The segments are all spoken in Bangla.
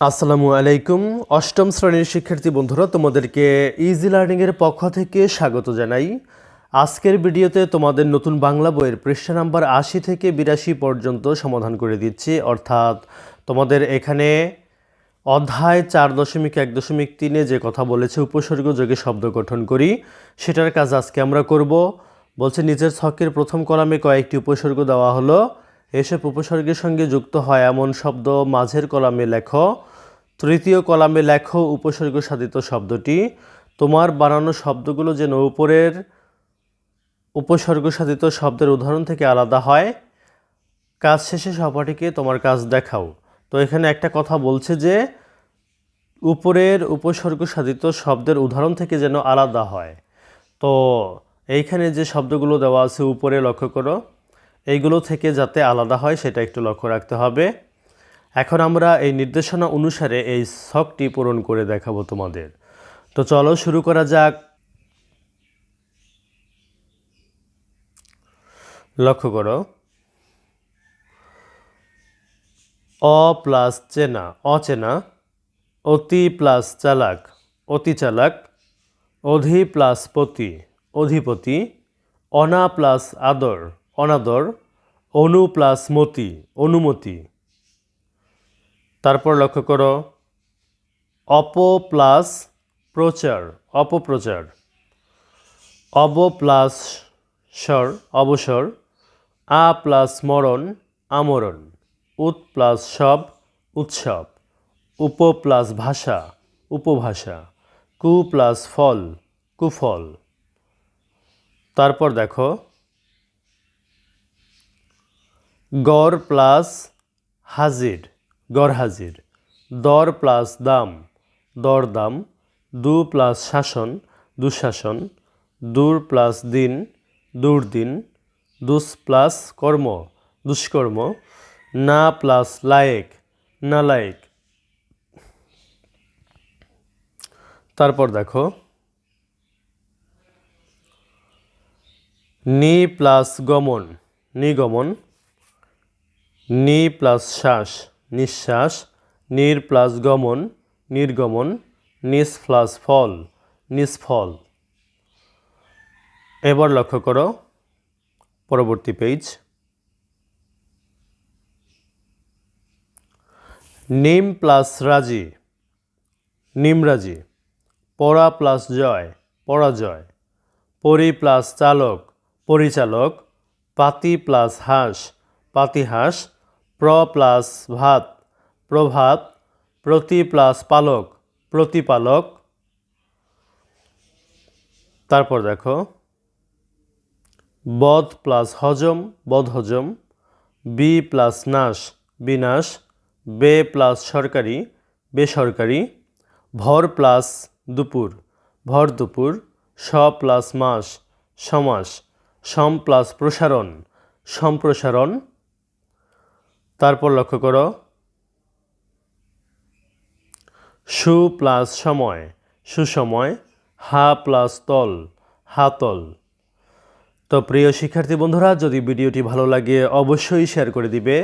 আসসালামু আলাইকুম। অষ্টম শ্রেণির শিক্ষার্থী বন্ধুরা, তোমাদেরকে ইজি লার্নিংয়ের পক্ষ থেকে স্বাগত জানাই। আজকের ভিডিওতে তোমাদের নতুন বাংলা বইয়ের পৃষ্ঠা নাম্বার আশি থেকে বিরাশি পর্যন্ত সমাধান করে দিচ্ছি। অর্থাৎ তোমাদের এখানে অধ্যায় চার দশমিক এক দশমিক তিনে যে কথা বলেছে, উপসর্গ যোগে শব্দ গঠন করি। সেটার কাজ আজকে আমরা করব। বলছে, নিজের ছকের প্রথম কলামে কয়েকটি উপসর্গ দেওয়া হলো। এসব উপসর্গের সঙ্গে যুক্ত হয় এমন শব্দ মাঝের কলামে লেখো, তৃতীয় কলামে লেখো উপসর্গ সাধিত শব্দটি। তোমার বানানো শব্দগুলো যেন উপরের উপসর্গ সাধিত শব্দের উদাহরণ থেকে আলাদা হয়। কাজ শেষে সহপাঠীকে তোমার কাজ দেখাও। তো এখানে একটা কথা বলছে যে, উপরের উপসর্গ সাধিত শব্দের উদাহরণ থেকে যেন আলাদা হয়। তো এইখানে যে শব্দগুলো দেওয়া আছে উপরে লক্ষ্য করো। এইগুলো থেকে যাতে আলাদা হয় সেটা একটু লক্ষ্য রাখতে হবে। এখন আমরা এই নির্দেশনা অনুসারে এই শখটি পূরণ করে দেখাবো তোমাদের। তো চলো শুরু করা যাক। লক্ষ্য করো। অ প্লাস চেনা, অচেনা, অতি প্লাস চালাক, অতি চালাক, অধি প্লাস পতি, অধিপতি, অনা প্লাস আদর, অনাদর অনু প্লাস মতি অনুমতি। তারপর লক্ষ্য করো অপ প্লাস প্রচার, অপপ্রচার। অব প্লাস স্বর অবসর। আ প্লাস মরণ আমরণ। উত প্লাস সব উৎসব। উপ প্লাস ভাষা উপভাষা। কু প্লাস ফল কুফল। তারপর দেখো গড় প্লাস হাজির, গড় হাজির। দর প্লাস দাম, দর দাম, দু প্লাস শাসন, দুঃশাসন। দূর প্লাস দিন দুর্দিন দুস প্লাস কর্ম, দুষ্কর্ম। না প্লাস লায়েক, না লায়েক। তারপর দেখো। নি প্লাস গমন নিগমন নি প্লাস শ্বাস, নিঃশ্বাস, নির প্লাস গমন, নির্গমন, নিস প্লাস ফল নিষ্ফল এবার লক্ষ্য করো, পরবর্তী পেজ। নিম প্লাস রাজি নিমরাজি পরা প্লাস জয়, পরাজয়, পরি প্লাস চালক, পরিচালক, পাতি প্লাস হাঁস পাতিহাঁস প্র প্লাস ভাত, প্রভাত, প্রতি প্লাস পালক, প্রতিপালক। তারপর দেখো, বধ প্লাস হজম, বধ হজম, বি প্লাস নাশ, বিনাশ, বে প্লাস সরকারি, বেসরকারি, ভর প্লাস দুপুর, ভর দুপুর, স প্লাস মাস, সমাস, সম প্লাস প্রসারণ, সম্প্রসারণ। তারপর লক্ষ্য করো। সু প্লাস সময় সুসময় হা প্লাস তল হাতল তো প্রিয় শিক্ষার্থী বন্ধুরা, যদি ভিডিওটি ভালো লাগে, অবশ্যই শেয়ার করে দিবে।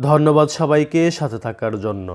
ধন্যবাদ সবাইকে সাথে থাকার জন্য।